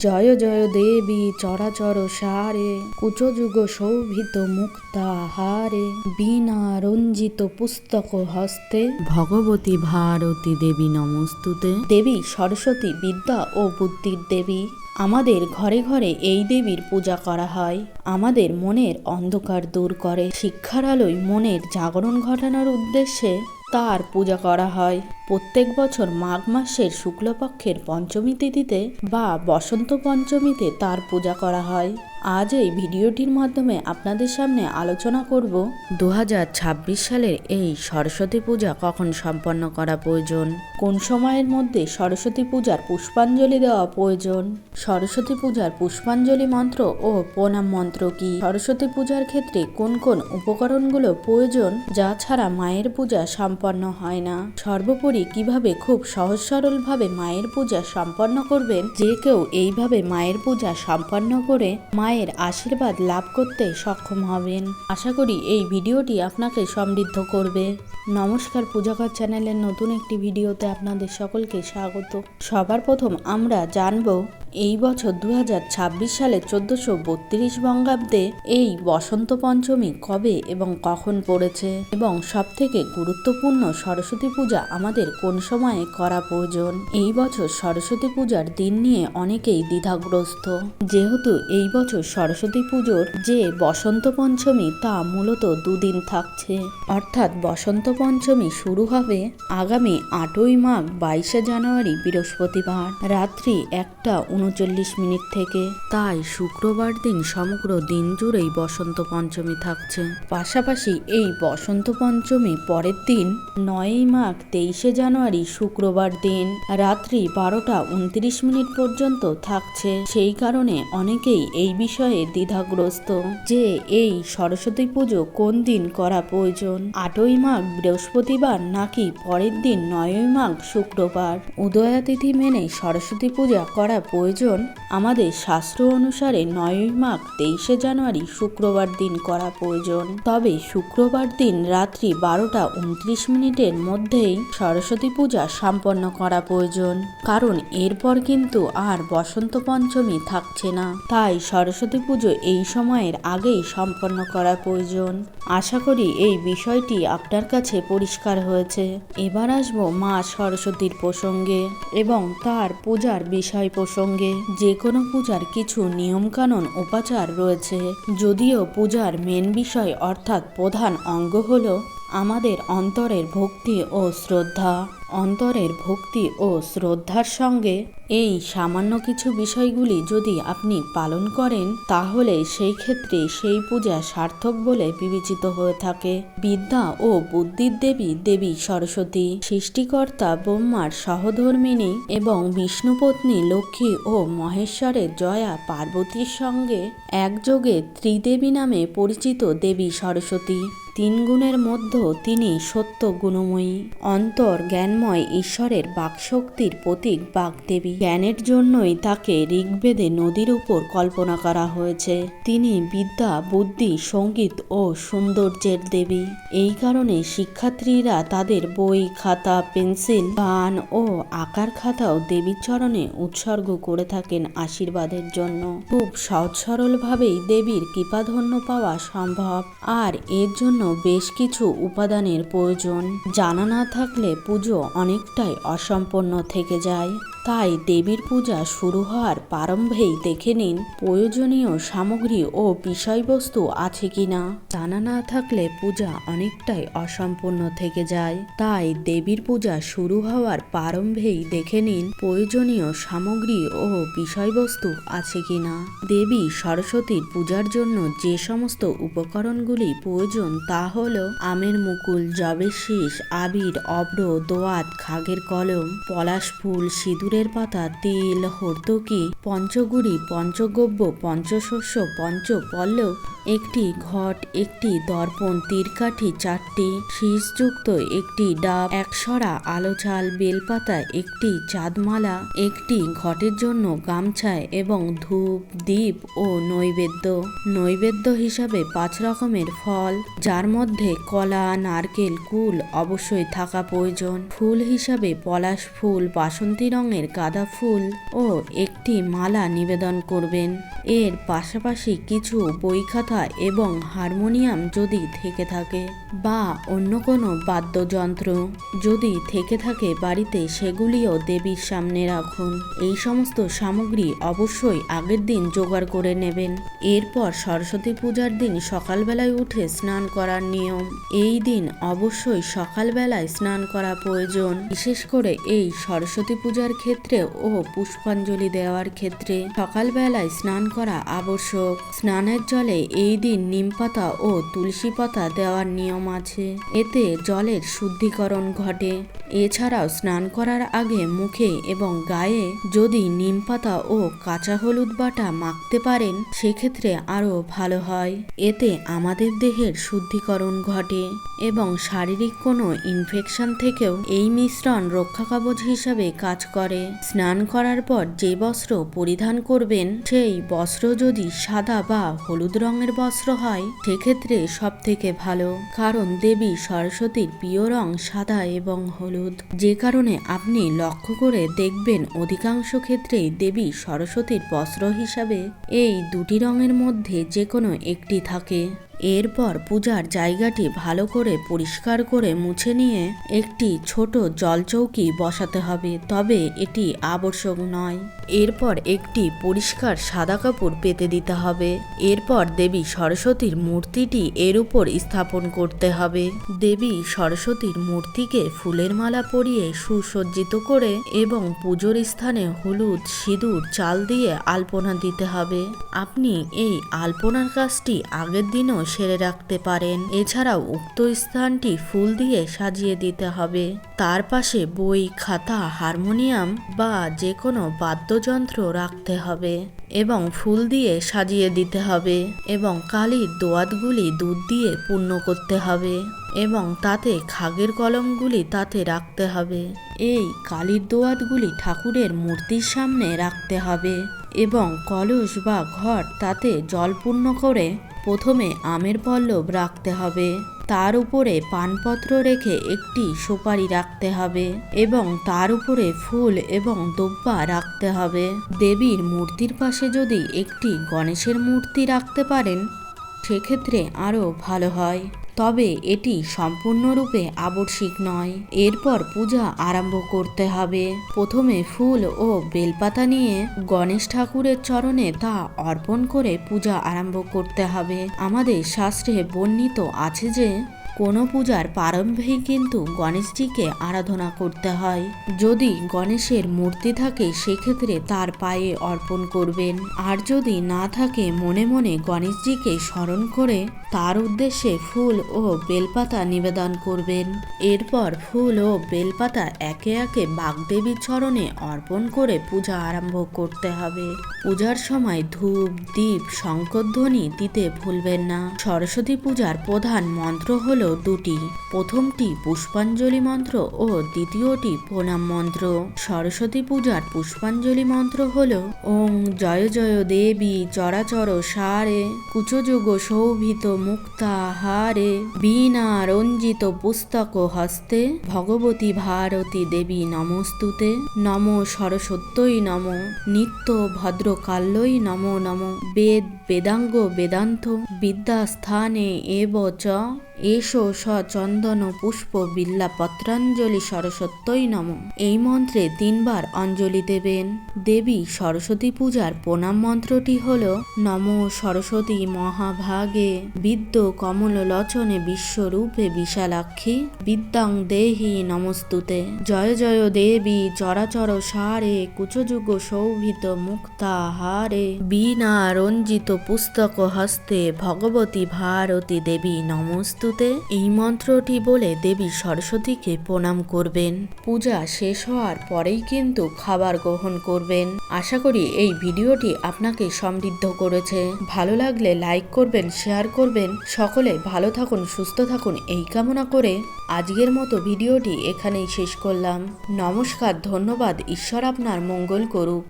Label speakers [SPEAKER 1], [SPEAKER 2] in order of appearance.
[SPEAKER 1] জয় জয় দেবী চরাচর সারে কুচযুগ শোভিত মুক্তা হারে বিনা রঞ্জিত পুস্তক হস্তে। ভগবতী ভারতী দেবী নমস্তুতে। দেবী সরস্বতী বিদ্যা ও বুদ্ধির দেবী। আমাদের ঘরে ঘরে এই দেবীর পূজা করা হয়। আমাদের মনের অন্ধকার দূর করে। শিক্ষার আলোয় মনের জাগরণ ঘটানোর উদ্দেশ্যে তার পূজা করা হয়। প্রত্যেক বছর মাঘ মাসের শুক্লপক্ষের পঞ্চমী তিথিতে বা বসন্ত পঞ্চমীতে তার পূজা করা হয়। আজ এই ভিডিওটির মাধ্যমে আপনাদের সামনে আলোচনা করব দু হাজার ছাব্বিশ সালের এই সরস্বতী পূজা কখন সম্পন্ন করা প্রয়োজন? কোন সময়ের মধ্যে সরস্বতী পূজার পুষ্পাঞ্জলি দেওয়া প্রয়োজন? সরস্বতী পূজার পুষ্পাঞ্জলি মন্ত্র ও প্রণাম মন্ত্র কি? সরস্বতী পূজার ক্ষেত্রে কোন কোন উপকরণগুলো প্রয়োজন, যা ছাড়া মায়ের পূজা সম্পন্ন হয় না? সর্বোপরি কীভাবে খুব সহজ সরলভাবে মায়ের পূজা সম্পন্ন করবেন, যে কেউ এইভাবে মায়ের পূজা সম্পন্ন করে মায়ের আশীর্বাদ লাভ করতে সক্ষম হবেন। আশা করি এই ভিডিওটি আপনাকে সমৃদ্ধ করবে। নমস্কার পূজাকর চ্যানেলের নতুন একটি ভিডিওতে আপনাদের সকলকে স্বাগত। সবার প্রথম আমরা জানব, এই বছর দু সালে চোদ্দশো বত্রিশ বঙ্গাব্দে এই বসন্ত পঞ্চমী কবে এবং কখন পড়েছে? এবং সবথেকে গুরুত্বপূর্ণ সরস্বতী পূজা আমাদের কোন সময়ে করা প্রয়োজন? এই বছর সরস্বতী পূজার দিন নিয়ে অনেকেই দ্বিধাগ্রস্ত। যেহেতু এই বছর সরস্বতী পুজোর যে বসন্ত পঞ্চমী তা মূলত দুদিন থাকছে। অর্থাৎ বসন্ত পঞ্চমী শুরু হবে আগামী আটই মাঘ, বাইশে জানুয়ারি, বৃহস্পতিবার রাত্রি একটা উনচল্লিশ মিনিট থেকে। তাই শুক্রবার দিন সমগ্র দিন জুড়েই বসন্ত পঞ্চমী থাকছে। পাশাপাশি এই বসন্ত পঞ্চমী পরের দিন নয়ই মাঘ, তেইশে জানুয়ারি শুক্রবার দিন রাত্রি বারোটা উনত্রিশ মিনিট পর্যন্ত থাকছে। সেই কারণে অনেকেই এই বিষয়ে দ্বিধাগ্রস্ত যে এই সরস্বতী পুজো কোন দিন করা প্রয়োজন? আটই মাঘ বৃহস্পতিবার নাকি পরের দিন নয়ই মাঘ শুক্রবার? উদয়া তিথি মেনে সরস্বতী পূজা করা প্রয়োজন? আমাদের শাস্ত্র অনুসারে নয়ই মাঘ তেইশে জানুয়ারি শুক্রবার দিন করা প্রয়োজন। তবে শুক্রবার দিন রাত্রি বারোটা উনত্রিশ মিনিটের মধ্যেই সরস্বতী পূজা সম্পন্ন করা প্রয়োজন। কারণ এরপর কিন্তু আর বসন্ত পঞ্চমী থাকছে না। তাই সরস্বতী পুজো এই সময়ের আগেই সম্পন্ন করা প্রয়োজন। আশা করি এই বিষয়টি আপনার কাছে পরিষ্কার হয়েছে। এবার আসব মা সরস্বতীর প্রসঙ্গে এবং তার পূজার বিষয় প্রসঙ্গে। যে কোনো পূজার কিছু নিয়মকানুন উপাচার রয়েছে। যদিও পূজার মেন বিষয় অর্থাৎ প্রধান অঙ্গ হল আমাদের অন্তরের ভক্তি ও শ্রদ্ধা। অন্তরের ভক্তি ও শ্রদ্ধার সঙ্গে এই সামান্য কিছু বিষয়গুলি যদি আপনি পালন করেন, তাহলে সেই ক্ষেত্রে সেই পূজা সার্থক বলে বিবেচিত হয়ে থাকে। বিদ্যা ও বুদ্ধির দেবী দেবী সরস্বতী, সৃষ্টিকর্তা ব্রহ্মার সহধর্মিনী এবং বিষ্ণুপত্নী লক্ষ্মী ও মহেশ্বরের জয়া পার্বতীর সঙ্গে একযোগে ত্রিদেবী নামে পরিচিত দেবী সরস্বতী। তিন গুণের মধ্যে তিনি সত্য গুণময়ী। অন্তর জ্ঞানময় ঈশ্বরের বাকশক্তির প্রতীক বাগদেবী। জ্ঞানের জন্যই তাকে ঋগ্বেদে নদীর উপর কল্পনা করা হয়েছে। তিনি বিদ্যা, বুদ্ধি, সংগীত ও সৌন্দর্যের দেবী। এই কারণে শিক্ষার্থীরা তাদের বই, খাতা, পেন্সিল গান ও আকার খাতাও দেবীর চরণে উৎসর্গ করে থাকেন আশীর্বাদের জন্য। খুব সহজ সরলভাবেই দেবীর কৃপাধন্য পাওয়া সম্ভব। আর এর জন্য বেশ কিছু উপাদানের প্রয়োজন। জানা না থাকলে পুজো অনেকটাই অসম্পূর্ণ থেকে যায়। তাই দেবীর পূজা শুরু হওয়ার প্রারম্ভেই দেখে নিন প্রয়োজনীয় সামগ্রী ও বিষয়বস্তু আছে কিনা জানা না থাকলে পূজা অনেকটাই অসম্পূর্ণ থেকে যায়। তাই দেবীর পূজা শুরু হওয়ার প্রারম্ভেই দেখে নিন প্রয়োজনীয় সামগ্রী ও বিষয়বস্তু আছে কিনা দেবী সরস্বতীর পূজার জন্য যে সমস্ত উপকরণগুলি প্রয়োজন তা হল আমের মুকুল, জবের শীষ, আবির অব্র দোয়াত খাগের কলম, পলাশ ফুল সিঁদুরের পাতা, তিল হর্তকি পঞ্চগুড়ি, পঞ্চগব্য, পঞ্চশস্য পঞ্চ পল্লব একটি ঘট, একটি দর্পণ, তীরকাঠি চারটি শীষযুক্ত, একটি ডাব একশরা আলো চাল বেলপাতা, একটি চাঁদমালা, একটি ঘটের জন্য গামছা এবং ধূপ দ্বীপ ও নৈবেদ্য। নৈবেদ্য হিসাবে পাঁচ রকমের ফল, যার মধ্যে কলা, নারকেল, কুল অবশ্যই থাকা প্রয়োজন। ফুল হিসাবে পলাশ ফুল, বাসন্তী রঙের রঙের গাঁদা ফুল ও একটি মালা নিবেদন করবেন। এর পাশাপাশি কিছু বই খাতা এবং হারমোনিয়াম যদি থেকে থাকে বা অন্য কোনো বাদ্যযন্ত্র যদি থেকে থাকে বাড়িতে, সেগুলিও দেবীর সামনে রাখুন। এই সমস্ত সামগ্রী অবশ্যই আগের দিন জোগাড় করে নেবেন। এরপর সরস্বতী পূজার দিন সকালবেলায় উঠে স্নান করার নিয়ম। এই দিন অবশ্যই সকালবেলায় স্নান করা প্রয়োজন। বিশেষ করে এই সরস্বতী পূজার ক্ষেত্রে ও পুষ্পাঞ্জলি দেওয়ার ক্ষেত্রে সকালবেলায় স্নান করা আবশ্যক। স্নানের জলে এই দিন নিম পাতা ও তুলসী পাতা দেওয়ার নিয়ম আছে। এতে জলের শুদ্ধিকরণ ঘটে। এছাড়াও স্নান করার আগে মুখে এবং গায়ে যদি নিম পাতা ও কাঁচা হলুদ বাটা মাখতে পারেন, সেক্ষেত্রে আরও ভালো হয়। এতে আমাদের দেহের শুদ্ধিকরণ ঘটে এবং শারীরিক কোনো ইনফেকশন থেকেও এই মিশ্রণ রক্ষা কবচ হিসাবে কাজ করে। স্নান করার পর যে বস্ত্র পরিধান করবেন, সেই বস্ত্র যদি সাদা বা হলুদ রঙের বস্ত্র হয়, সেক্ষেত্রে সব থেকে ভালো। কারণ দেবী সরস্বতীর প্রিয় রং সাদা এবং হলুদ। যে কারণে আপনি লক্ষ্য করে দেখবেন, অধিকাংশ ক্ষেত্রেই দেবী সরস্বতীর বস্ত্র হিসাবে এই দুটি রঙের মধ্যে যে কোনো একটি থাকে। এরপর পূজার জায়গাটি ভালো করে পরিষ্কার করে মুছে নিয়ে একটি ছোট জলচৌকি বসাতে হবে, তবে এটি আবশ্যক নয়। এরপর একটি পরিষ্কার সাদা কাপড় পেতে দিতে হবে। এরপর দেবী সরস্বতীর মূর্তিটি এর উপর স্থাপন করতে হবে। দেবী সরস্বতীর মূর্তিকে ফুলের মালা পরিয়ে সুসজ্জিত করে এবং পুজোর স্থানে হলুদ সিঁদুর, চাল দিয়ে আলপনা দিতে হবে। আপনি এই আলপনার কাজটি আগের দিনও সেরে রাখতে পারেন। এছাড়াও উক্ত স্থানটি ফুল দিয়ে সাজিয়ে দিতে হবে। তার পাশে বই, খাতা, হারমোনিয়াম বা যে কোনো বাদ্যযন্ত্র রাখতে হবে এবং ফুল দিয়ে সাজিয়ে দিতে হবে এবং কালির দোয়াতগুলি দুধ দিয়ে পূর্ণ করতে হবে এবং তাতে খাগের কলমগুলি তাতে রাখতে হবে। এই কালির দোয়াতগুলি ঠাকুরের মূর্তির সামনে রাখতে হবে। এবং কলস বা ঘট তাতে জল পূর্ণ করে প্রথমে আমের পল্লব রাখতে হবে। তার উপরে পানপত্র রেখে একটি সুপারি রাখতে হবে এবং তার উপরে ফুল এবং দোব্বা রাখতে হবে। দেবীর মূর্তির পাশে যদি একটি গণেশের মূর্তি রাখতে পারেন, সেক্ষেত্রে আরও ভালো হয়। তবে এটি সম্পূর্ণরূপে আবশ্যিক নয়। এরপর পূজা আরম্ভ করতে হবে। প্রথমে ফুল ও বেলপাতা নিয়ে গণেশ ঠাকুরের চরণে তা অর্পণ করে পূজা আরম্ভ করতে হবে। আমাদের শাস্ত্রে বর্ণিত আছে যে কোনো পূজার প্রারম্ভেই কিন্তু গণেশজিকে আরাধনা করতে হয়। যদি গণেশের মূর্তি থাকে, সেক্ষেত্রে তার পায়ে অর্পণ করবেন। আর যদি না থাকে, মনে মনে গণেশজিকে স্মরণ করে তার উদ্দেশ্যে ফুল ও বেলপাতা নিবেদন করবেন। এরপর ফুল ও বেলপাতা একে একে বাগদেবীর চরণে অর্পণ করে পূজা আরম্ভ করতে হবে। পূজার সময় ধূপ, দীপ, শঙ্করধ্বনি দিতে ভুলবেন না। সরস্বতী পূজার প্রধান মন্ত্র হলো দুটি। প্রথমটি পুষ্পাঞ্জলি মন্ত্র ও দ্বিতীয়টি প্রণাম মন্ত্র। সরস্বতী পূজার পুষ্পাঞ্জলি মন্ত্র হল, ওং জয় জয় দেবী চরাচর সারে, কুচযুগ শোভিত মুক্তা হারে, বীণা রঞ্জিত পুস্তক হস্তে, ভগবতী ভারতী দেবী নমস্তুতে, নম সরস্বত্যই নম, নিত্য ভদ্রকাল্যই নম নম, বেদ বেদাঙ্গ বেদান্ত, বিদ্যাস্থানে এব চ। এসো স চন্দন পুষ্প বিল্লা পত্রাঞ্জলি সরস্বত্যই নম। এই মন্ত্রে তিনবার অঞ্জলি দেবেন। দেবী সরস্বতী পূজার প্রণাম মন্ত্রটি হল, নম সরস্বতী মহাভাগে, বিদ্য কমল লচনে বিশ্বরূপে বিশালাক্ষী, বিদ্যাং দেহি নমস্তুতে। জয় জয় দেবী, চরাচর সারে, কুচযুগ শোভিত মুক্তা হারে। বীণা রঞ্জিত পুস্তক হস্তে, ভগবতী ভারতী দেবী নমস্তু শুরুতে এই মন্ত্রটি বলে দেবী সরস্বতীকে প্রণাম করবেন। পূজা শেষ হওয়ার পরেই কিন্তু খাবার গ্রহণ করবেন। আশা করি এই ভিডিওটি আপনাকে সমৃদ্ধ করেছে। ভালো লাগলে লাইক করবেন, শেয়ার করবেন। সকলে ভালো থাকুন, সুস্থ থাকুন, এই কামনা করে আজকের মতো ভিডিওটি এখানেই শেষ করলাম। নমস্কার, ধন্যবাদ, ঈশ্বর আপনার মঙ্গল করুক।